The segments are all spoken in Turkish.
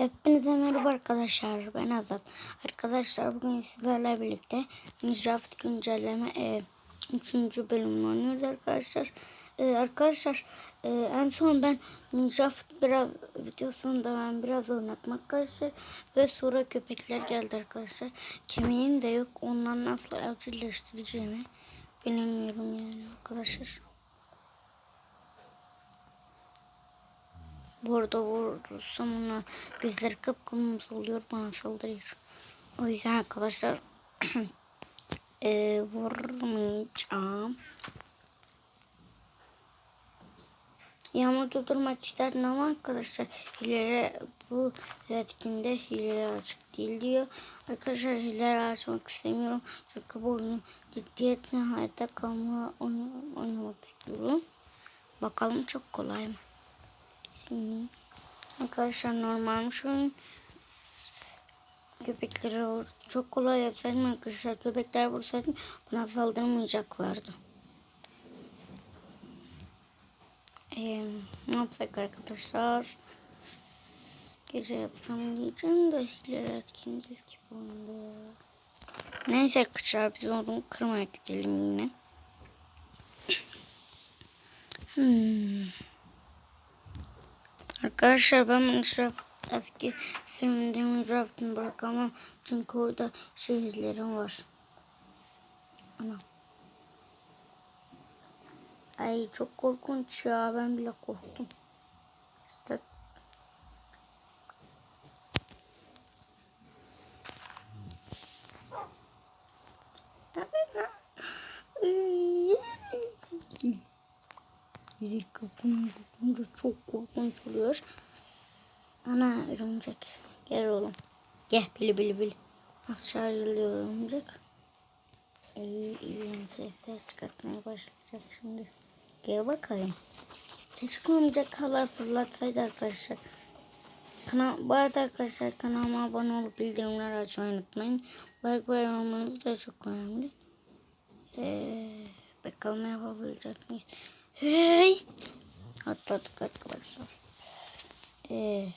Hepinize merhaba arkadaşlar. Ben Azat. Arkadaşlar bugün sizlerle birlikte Minecraft güncelleme e, 3. bölümünü oynuyoruz arkadaşlar. E, arkadaşlar e, en son ben Minecraft biraz videosunda ben biraz oynatmak arkadaşlar. Ve sonra köpekler geldi arkadaşlar. Kemiğim de yok. Onları nasıl evcilleştireceğimi bilemiyorum yani arkadaşlar. Bu arada vurursam ona gözleri kıpkırmızı oluyor bana saldırıyor. O yüzden arkadaşlar e, vurmayacağım. Yağmur durdurmak isterdim ama arkadaşlar hilere bu etkinde hileler açık değil diyor. Arkadaşlar hileler açmak istemiyorum. Çünkü bu oyunu ciddiyetle hayatta kalma oynamak istiyorum. Bakalım çok kolay mı? Arkadaşlar normalmiş oyun. Köpekleri çok kolay yapsaydım arkadaşlar. Köpekler vursaydım bana saldırmayacaklardı. Ee, ne yapsak arkadaşlar? Gece yapsam diyeceğim de hileler etkinlik gibi oldu. Neyse arkadaşlar biz onu kırmaya gidelim yine. Hmm. Arkadaşlar ben Minecraft eski sürümünde Minecraft'ını bırakamam. Çünkü orada şehirlerim var. Ana. Ay çok korkunç ya. Ben bile korktum. İşte Zil kapını tutunca çok korkunç oluyor. Ana örümcek. Gel oğlum. Gel bili bili bili. Aşağı geliyor örümcek. İyi iyi sesler çıkartmaya başlayacağız şimdi. Gel bakayım. Keşke örümcekler fırlatsaydı arkadaşlar. Kanal, bu arada arkadaşlar kanalıma abone olup bildirimleri açmayı unutmayın. Like ve yorumlarınız çok önemli. Ee, bakalım yapabilecek miyiz? Hey! Atladık arkadaşlar. Ee,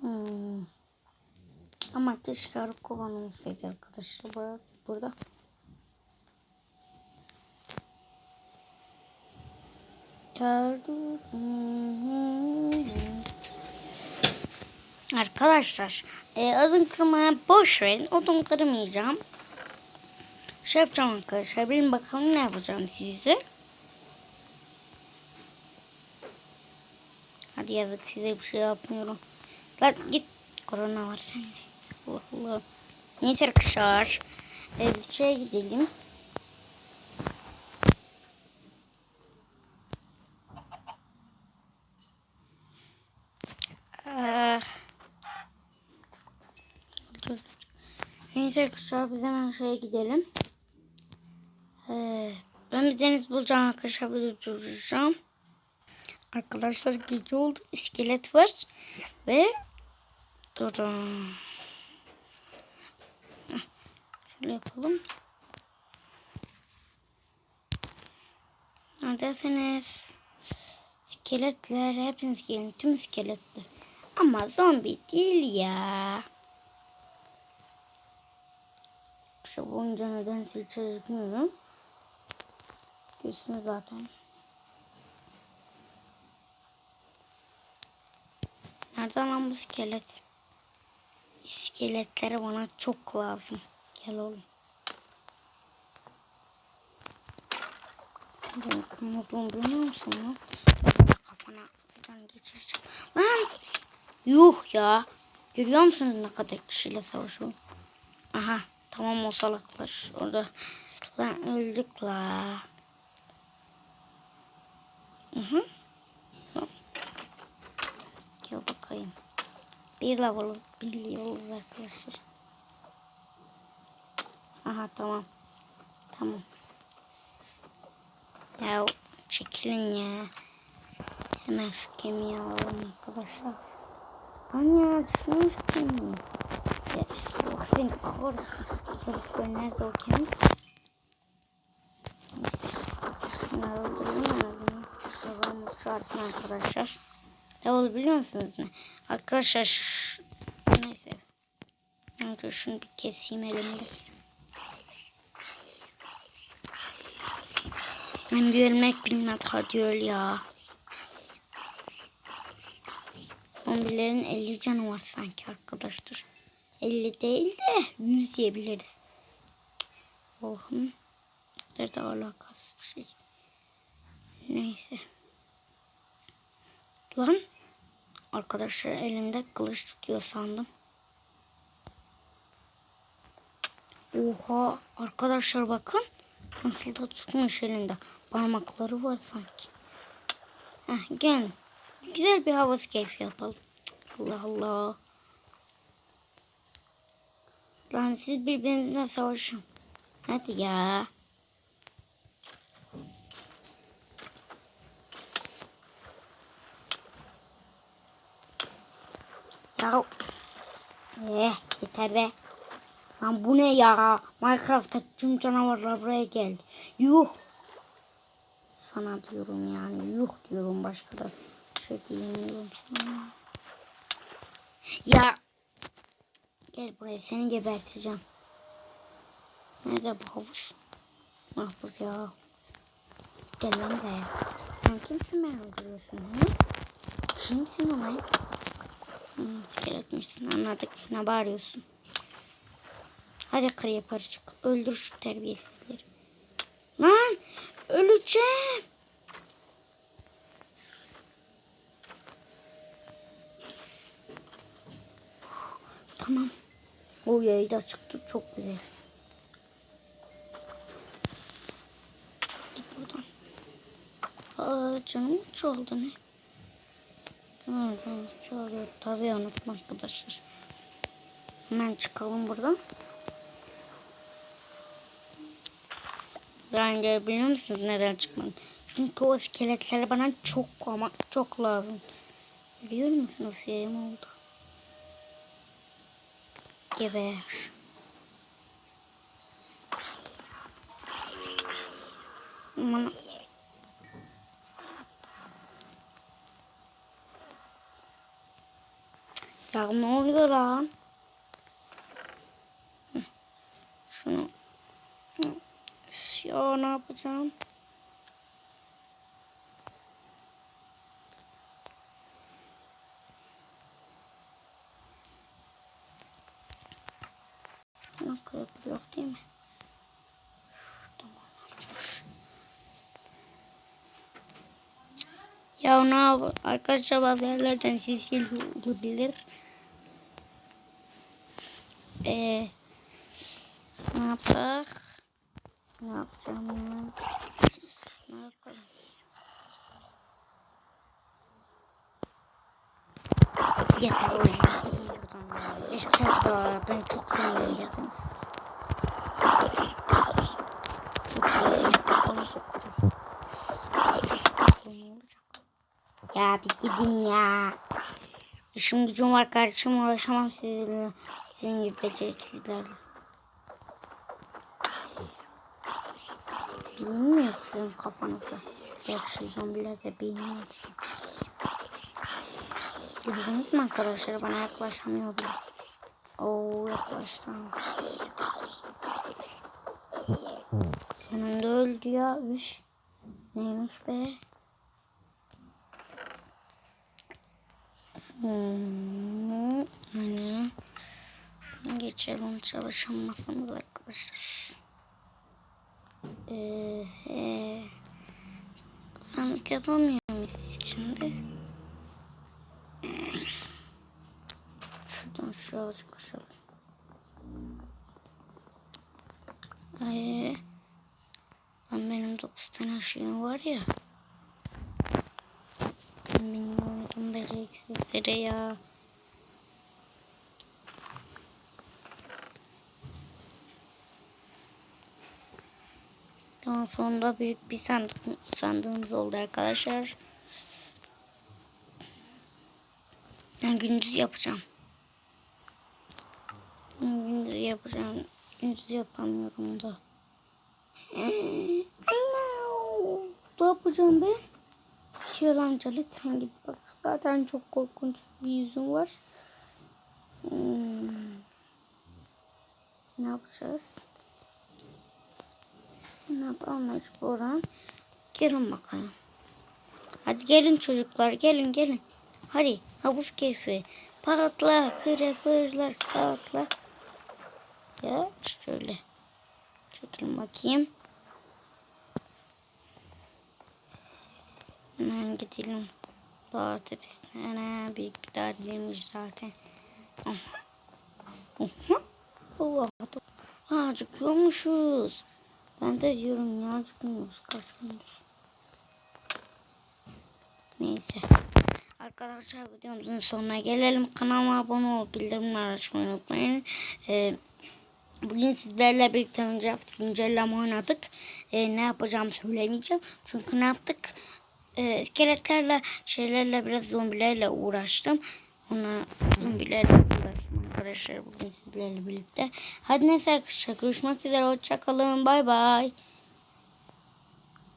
hmm. Ama keşke arı kovan olsaydı arkadaşlar burada. Arkadaşlar e, odun kırmaya boş verin. Odun kırmayacağım. Şey yapacağım arkadaşlar. Bilin bakalım ne yapacağım size. Hadi yazık size bir şey yapmıyorum. Lan git. Korona var sende. Allah Allah. Neyse arkadaşlar. Ee, şeye gidelim. Ee. Neyse arkadaşlar biz hemen şeye gidelim. Ee, ben bir deniz bulacağım arkadaşlar. Böyle duracağım. Arkadaşlar gece oldu. İskelet var. Ve durun. Şöyle yapalım. Neredesiniz? İskeletler hepiniz gelin. Tüm iskeletler. Ama zombi değil ya. Şu bunca neden sileceğiz bilmiyorum. Gülsün zaten. Nereden lan bu iskelet? İskeletleri bana çok lazım. Gel oğlum. Sen benim kim olduğumu biliyor musun lan? Kafana falan geçireceğim. Lan! Yuh ya. Görüyor musunuz ne kadar kişiyle savaşıyorum? Aha. Tamam o salaklar. Orada lan öldük la. Hı hı. Gel bakayım. Bir level biliyoruz arkadaşlar. Aha tamam. Tamam. Ya çekilin ya. Hemen şu kemiği alalım arkadaşlar. Anya şunu şu kemiği. Ya bak seni kahretsin. Nerede o kemik? Neyse. Şunları öldürelim çağırsın arkadaşlar. Ne oldu biliyor musunuz ne? Arkadaşlar neyse. Önce şunu bir keseyim elimde. Ben bir ölmek bilmez hadi öl ya. Zombilerin 50 canı var sanki arkadaşlar. 50 değil de 100 yiyebiliriz. Ohum. Nerede alakasız bir şey. Neyse. Lan. Arkadaşlar elinde kılıç tutuyor sandım. Oha. Arkadaşlar bakın. Nasıl da tutmuş elinde. Parmakları var sanki. Heh, gel. Güzel bir havası keyfi yapalım. Allah Allah. Lan siz birbirinizle savaşın. Hadi ya. Ya. Eh yeter be. Lan bu ne ya? Minecraft'ta tüm canavarlar buraya geldi. Yuh. Sana diyorum yani. Yuh diyorum başka da şey diyemiyorum sana. Ya. Gel buraya seni geberteceğim. Nerede bu havuç? Mahpus ya. Gel lan buraya. Sen kimsin beni öldürüyorsun? Hı? Kimsin ulan? Hmm, iskeletmişsin anladık. Ne bağırıyorsun? Hadi kır yukarı çık. Öldür şu terbiyesizleri. Lan öleceğim. Tamam. O yayı da çıktı. Çok güzel. Git buradan. Aa, canım çaldı ne? Evet, çalıyor. Tabii unutma arkadaşlar. Hemen çıkalım buradan. Daha biliyor musunuz neden çıkmadım? Çünkü o iskeletler bana çok ama çok lazım. Biliyor musunuz yayım oldu. Geber. Ya ne oluyor lan? Şunu. Ya ne yapacağım? Nasıl yapılıyor değil mi? Ya ne yap? Arkadaşlar bazı yerlerden ses geliyor olabilir. Ee, ne yapsak? Ne yapacağım ben? Ne yapalım? Yeter ya. İşte ya. Ben çok. Ne olacak? Ya bir gidin ya. İşim gücüm var kardeşim uğraşamam sizinle. Sizin gibi beceriksizlerle. Beyin mi yok sizin kafanızda? Gerçi zombiler de beyin yok. Gördünüz mü arkadaşlar bana yaklaşamıyordu. Oo yaklaştım. Sonunda öldü ya. Üş. Neymiş be? Hmm, hani geçelim çalışan masamız arkadaşlar. Ee, ee, sandık yapamıyor muyuz biz şimdi? Şuradan şuraya koşalım. Ay, lan benim 9 tane şeyim var ya. Benim oynadığım beceriksizlere ya. Sonra büyük bir sandık, sandığımız oldu arkadaşlar. Ben gündüz yapacağım. Gündüz yapacağım. Gündüz yapamıyorum da. Ne yapacağım ben? Ezekiel amca lütfen git bak. Zaten çok korkunç bir yüzün var. Hmm. Ne yapacağız? Ne mecburen? Gelin bakalım. Hadi gelin çocuklar gelin gelin. Hadi havuz keyfi. Patla kırıklar patla. Ya şöyle. Çekelim bakayım. Hemen gidelim. Dağ tepesine. Büyük bir dağ değilmiş zaten. Aha. Aha. Allah Allah. Acıkıyormuşuz. Ben de diyorum ya acıkmıyoruz. Kaçmış. Neyse. Arkadaşlar videomuzun sonuna gelelim. Kanalıma abone olup bildirimleri açmayı unutmayın. Ee, bugün sizlerle birlikte Minecraft güncelleme oynadık. Ee, ne yapacağımı söylemeyeceğim. Çünkü ne yaptık? Ee, iskeletlerle şeylerle biraz zombilerle uğraştım. Ona zombilerle uğraştım arkadaşlar bugün sizlerle birlikte. Hadi neyse arkadaşlar görüşmek üzere. Hoşçakalın. Bay bay.